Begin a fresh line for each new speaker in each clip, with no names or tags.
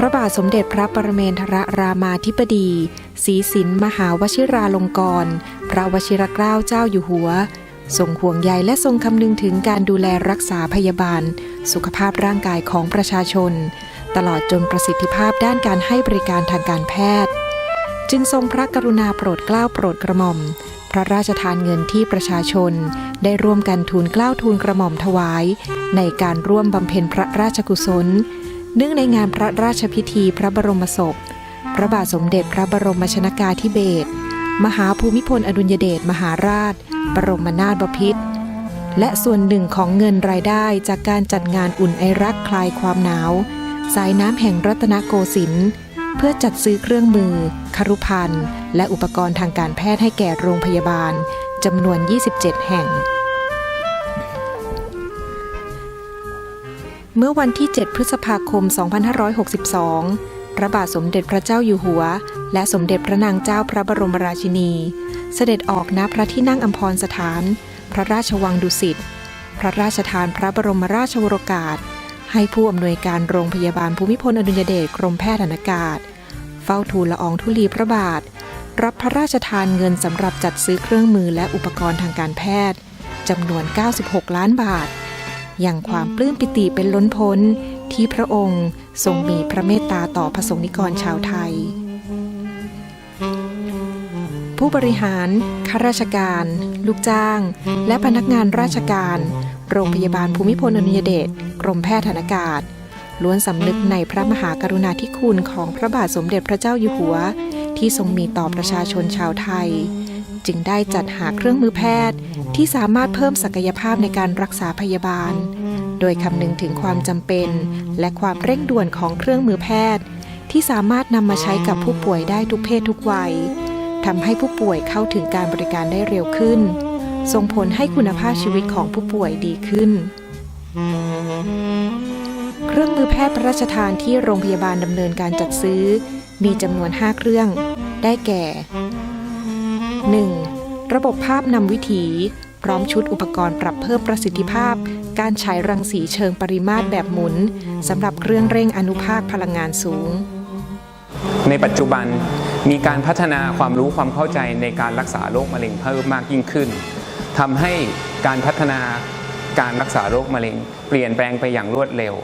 พระบาทสมเด็จพระปรเมนทรรามาธิบดีศรีสินมหาวชิราลงกรณพระวชิรเกล้าเจ้าอยู่หัวทรงห่วงใยและทรงคำนึงถึงการดูแลรักษาพยาบาล สุขภาพร่างกายของประชาชน ตลอดจนประสิทธิภาพด้านการให้บริการทางการแพทย์ จึงทรงพระกรุณาโปรดเกล้าโปรดกระหม่อม พระราชทานเงินที่ประชาชน ได้ร่วมกันทูลเกล้าทูลกระหม่อมถวาย ในการร่วมบำเพ็ญพระราชกุศล เนื่องในงานพระราชพิธีพระบรมศพ พระบาทสมเด็จพระบรมชนากาธิเบศรมหาภูมิพลอดุลยเดชมหาราช บรมนาถบพิตรและส่วนหนึ่งของเงินรายได้จากการจัดงานอุ่นไอรักคลายความหนาว สายน้ำแห่งรัตนโกสินทร์เพื่อจัดซื้อเครื่องมือ ครุภัณฑ์และอุปกรณ์ทางการแพทย์ให้แก่โรงพยาบาลจำนวน 27 แห่ง เมื่อวันที่ 7 พฤษภาคม 2562 พระบาทสมเด็จพระเจ้าอยู่หัว และสมเด็จพระนางเจ้าพระบรมราชินี เสด็จออกณพระที่นั่งอัมพรสถาน พระราชวังดุสิต พระราชทานพระบรมราชวโรกาส ให้ผู้อำนวยการโรงพยาบาลภูมิพลอดุลยเดชกรมแพทย์อากาศ เฝ้าทูลละอองธุลีพระบาท รับพระราชทานเงินสำหรับจัดซื้อเครื่องมือและอุปกรณ์ทางการแพทย์จำนวน 96 ล้านบาท อย่างความปลื้มปิติเป็นล้นพ้นที่พระองค์ทรงมีพระเมตตาต่อพระสงฆ์นิกรชาวไทย ผู้บริหารข้าราชการ ลูกจ้าง และพนักงานราชการ โรงพยาบาลภูมิพลอดุลยเดชกรมแพทย์ทหารอากาศ ล้วนสำนึกในพระมหากรุณาธิคุณของพระบาทสมเด็จพระเจ้าอยู่หัว ที่ทรงมีต่อประชาชนชาวไทย จึงได้จัดหาเครื่องมือแพทย์ ที่สามารถเพิ่มศักยภาพในการรักษาพยาบาล โดยคำนึงถึงความจำเป็น และความเร่งด่วนของเครื่องมือแพทย์ ที่สามารถนำมาใช้กับผู้ป่วยได้ทุกเพศทุกวัยทำให้ผู้ป่วยเข้าถึงการบริการได้เร็วขึ้น ส่งผลให้คุณภาพชีวิตของผู้ป่วยดีขึ้น เครื่องมือแพทย์พระราชทานที่โรงพยาบาลดำเนินการจัดซื้อ มีจำนวน 5 เครื่อง ได้แก่ 1. ระบบภาพนำวิถีพร้อมชุดอุปกรณ์ปรับเพิ่มประสิทธิภาพ การฉายรังสีเชิงปริมาตรแบบหมุนสำหรับเครื่องเร่งอนุภาคพลังงานสูง
ในปัจจุบันมีการพัฒนาความรู้ความเข้าใจในการรักษาโรคมะเร็งเพิ่มมากยิ่งขึ้นทำให้การพัฒนาการรักษาโรคมะเร็ง เปลี่ยนแปลงไปอย่างรวดเร็ว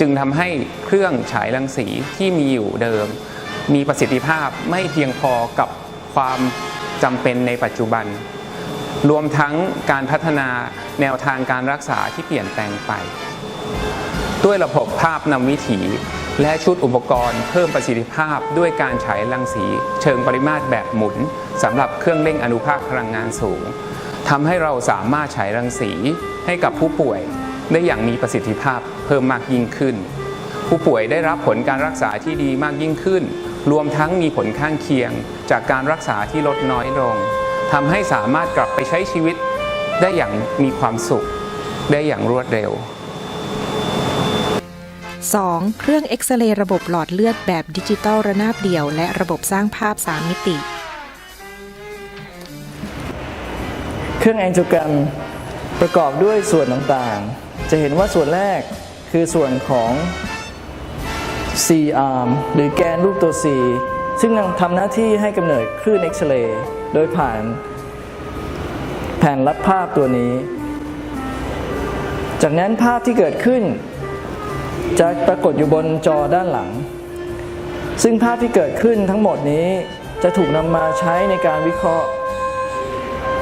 จึงทำให้เครื่องฉายรังสีที่มีอยู่เดิม มีประสิทธิภาพไม่เพียงพอกับความ จำเป็นในปัจจุบัน รวมทั้งการพัฒนาแนวทางการรักษาที่เปลี่ยนแปลงไป ด้วยระบบภาพนำวิถี และชุดอุปกรณ์เพิ่มประสิทธิภาพด้วยการฉายรังสี เชิงปริมาตรแบบหมุนสำหรับเครื่องเร่งอนุภาคพลังงานสูงทำให้เราสามารถฉายรังสีให้กับผู้ป่วยได้อย่างมีประสิทธิภาพเพิ่มมากยิ่งขึ้น ผู้ป่วยได้รับผลการรักษาที่ดีมากยิ่งขึ้น รวมทั้งมีผลข้างเคียงจากการรักษาที่ลดน้อยลงทำให้สามารถกลับไปใช้ชีวิตได้อย่างมีความสุข ได้อย่างรวดเร็ว
2. เครื่องเอ็กซเรย์ระบบหลอดเลือดแบบดิจิตอลระนาบเดี่ยว และระบบสร้างภาพ 3 มิติ
เครื่องแองโจแกรมประกอบด้วยส่วนต่างๆ จะเห็นว่าส่วนแรกคือส่วนของ C arm หรือแกนรูปตัว C ซึ่งทำหน้าที่ให้กำเนิดคลื่นเอ็กซเรย์โดยผ่านแผ่นรับภาพตัวนี้ จากนั้นภาพที่เกิดขึ้น จะปรากฏอยู่บนจอด้านหลัง ซึ่งภาพที่เกิดขึ้นทั้งหมดนี้จะถูกนำมาใช้ในการวิเคราะห์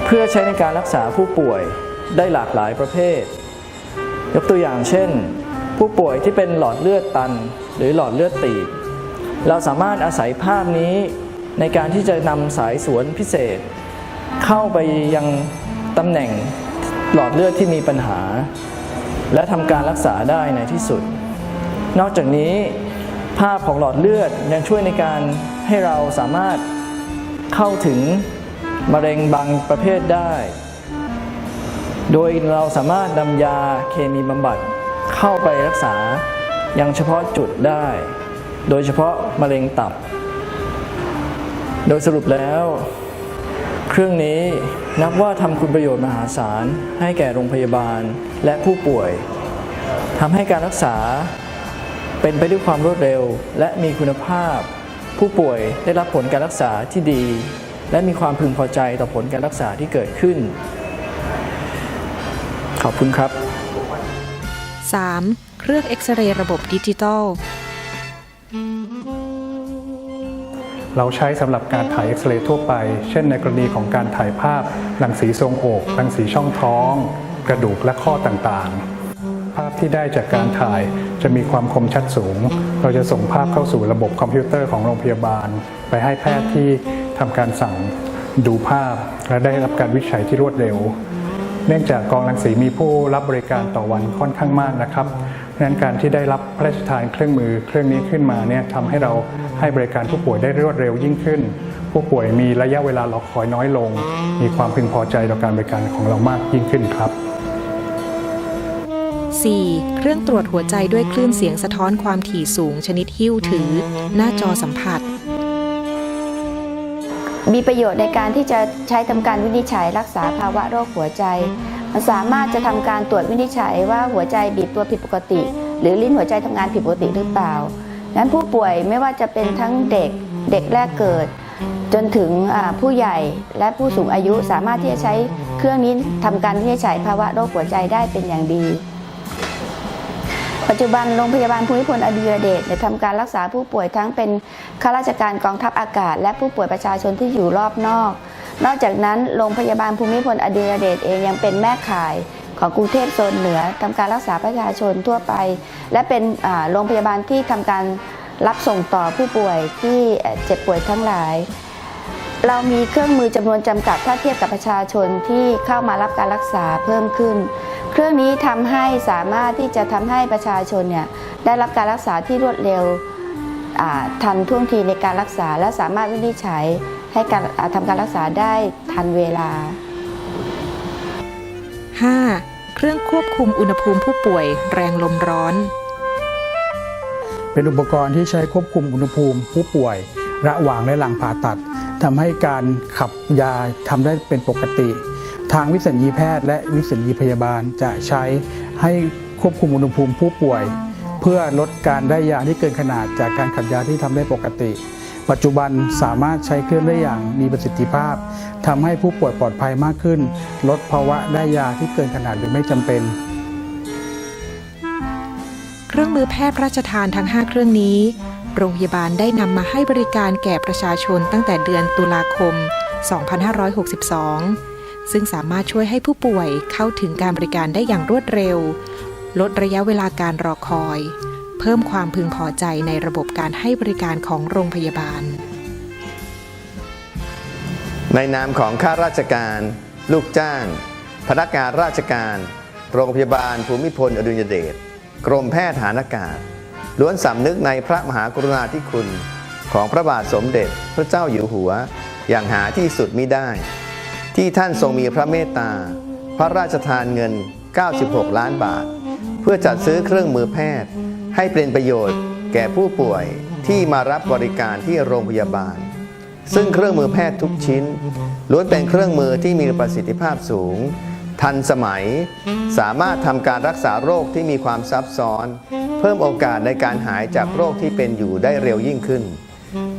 เพื่อใช้ในการรักษาผู้ป่วยได้หลากหลายประเภท ยกตัวอย่างเช่น ผู้ป่วยที่เป็นหลอดเลือดตันหรือหลอดเลือดตีบ เราสามารถอาศัยภาพนี้ในการที่จะนำสายสวนพิเศษ เข้าไปยังตำแหน่งหลอดเลือดที่มีปัญหา และทำการรักษาได้ในที่สุด นอกจากนี้ภาพของหลอดเลือดยังช่วยในการให้เราสามารถเข้าถึงมะเร็งบางประเภทได้ โดยเราสามารถนำยาเคมีบำบัดเข้าไปรักษา ยังเฉพาะจุดได้ โดยเฉพาะมะเร็งตับ โดยสรุปแล้ว เครื่องนี้นับว่าทำคุณประโยชน์มหาศาล ให้แก่โรงพยาบาลและผู้ป่วยทำให้การรักษาเป็นไปด้วยความรวดเร็วและมีคุณภาพ ผู้ป่วยได้รับผลการรักษาที่ดี และมีความพึงพอใจต่อผลการรักษาที่เกิดขึ้น ขอบคุณครับ
3. เครื่องเอ็กซเรย์ระบบดิจิตอล
เราใช้สำหรับการถ่ายเอ็กซเรย์ทั่วไป เช่นในกรณีของการถ่ายภาพรังสีทรงอกรังสีช่องท้อง กระดูกและข้อต่างๆ ภาพที่ได้จากการถ่ายจะมีความคมชัดสูง เราจะส่งภาพเข้าสู่ระบบคอมพิวเตอร์ของโรงพยาบาล ไปให้แพทย์ที่ทำการสั่งดูภาพ และได้รับการวิจัยที่รวดเร็ว เนื่องจากกองรังสีมีผู้รับบริการต่อวันค่อนข้างมากนะครับดังนั้นการที่ได้รับพระราชทานเครื่องมือเครื่องนี้ขึ้นมาเนี่ยทำให้เราให้บริการผู้ป่วยได้รวดเร็วยิ่งขึ้น ผู้ป่วยมีระยะเวลารอคอยน้อยลง มีความพึงพอใจต่อการบริการของเรามากยิ่งขึ้นครับ
4. เครื่องตรวจหัวใจด้วยคลื่นเสียงสะท้อนความถี่สูงชนิดหิ้วถือ หน้าจอสัมผัส
มีประโยชน์ในการที่จะใช้ทำการวินิจฉัยรักษาภาวะโรคหัวใจ มันสามารถจะทำการตรวจวินิจฉัยว่าหัวใจบีบตัวผิดปกติ หรือลิ้นหัวใจทำงานผิดปกติหรือเปล่านั้นผู้ป่วยไม่ว่าจะเป็นทั้งเด็กเด็กแรกเกิด จนถึงผู้ใหญ่และผู้สูงอายุสามารถที่จะใช้เครื่องนี้ทำการวินิจฉัยภาวะโรคหัวใจได้เป็นอย่างดี ปัจจุบันโรงพยาบาลภูมิพลอดุลยเดชเนี่ยทำการรักษาผู้ป่วยทั้งเป็นข้าราชการกองทัพอากาศ และผู้ป่วยประชาชนที่อยู่รอบนอก นอกจากนั้นโรงพยาบาลภูมิพลอดุลยเดชเองยังเป็นแม่ข่ายของกรุงเทพโซนเหนือทำการรักษาประชาชนทั่วไป และเป็นโรงพยาบาลที่ทำการรับส่งต่อผู้ป่วยที่เจ็บป่วยทั้งหลาย เรามีเครื่องมือจำนวนจำกัดถ้าเทียบกับประชาชนที่เข้ามารับการรักษาเพิ่มขึ้น เครื่องนี้ทำให้สามารถที่จะทำให้ประชาชนเนี่ยได้รับการรักษาที่รวดเร็วอ่าทันท่วงทีในการรักษา และสามารถวินิจฉัยให้การอ่าทำการรักษาได้ทันเวลา
5. เครื่องควบคุมอุณหภูมิผู้ป่วยแรงลมร้อน
เป็นอุปกรณ์ที่ใช้ควบคุมอุณหภูมิผู้ป่วย ระหว่างและหลังผ่าตัด ทำให้การขับยาทำได้เป็นปกติ ทางวิสัญญีแพทย์และวิสัญญีพยาบาลจะใช้ให้ควบคุมอุณหภูมิผู้ป่วย เพื่อลดการได้ยาที่เกินขนาดจากการขับยาที่ทำได้ปกติ ปัจจุบันสามารถใช้เครื่องได้อย่างมีประสิทธิภาพทำให้ผู้ป่วยปลอดภัยมากขึ้น ลดภาวะได้ยาที่เกินขนาดหรือไม่จำเป็น
เครื่องมือแพทย์พระราชทานทั้ง 5 เครื่องนี้ โรงพยาบาลได้นำมาให้บริการแก่ประชาชนตั้งแต่เดือนตุลาคม 2562 ซึ่งสามารถช่วยให้ผู้ป่วยเข้าถึงการบริการได้อย่างรวดเร็ว ลดระยะเวลาการรอคอย เพิ่มความพึงพอใจในระบบการให้บริการของโรงพยาบาล
ในนามของข้าราชการ ลูกจ้าง พนักงานราชการ โรงพยาบาลภูมิพลอดุลยเดชกรมแพทย์ฐานอากาศ ล้วนสำนึกในพระมหากรุณาธิคุณของพระบาทสมเด็จพระเจ้าอยู่หัว อย่างหาที่สุดมิได้ ที่ท่านทรงมีพระเมตตา พระราชทานเงิน 96 ล้านบาท เพื่อจัดซื้อเครื่องมือแพทย์ ให้เป็นประโยชน์แก่ผู้ป่วยที่มารับบริการที่โรงพยาบาล ซึ่งเครื่องมือแพทย์ทุกชิ้นล้วนเป็นเครื่องมือที่มีประสิทธิภาพสูง ทันสมัย สามารถทำการรักษาโรคที่มีความซับซ้อน เพิ่มโอกาสในการหายจากโรคที่เป็นอยู่ได้เร็วยิ่งขึ้น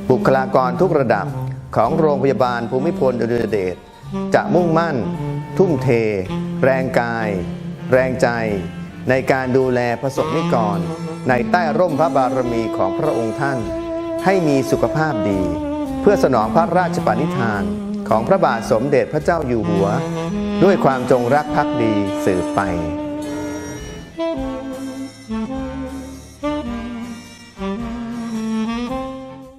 บุคลากรทุกระดับของโรงพยาบาลภูมิพลอดุลยเดชจะมุ่งมั่น ทุ่มเท แรงกาย แรงใจ ในการดูแลประสบนิกร ในใต้ร่มพระบารมีของพระองค์ท่าน ให้มีสุขภาพดี เพื่อสนองพระราชปณิธานของพระบาทสมเด็จพระเจ้าอยู่หัว ด้วยความจงรักภักดีสืบไป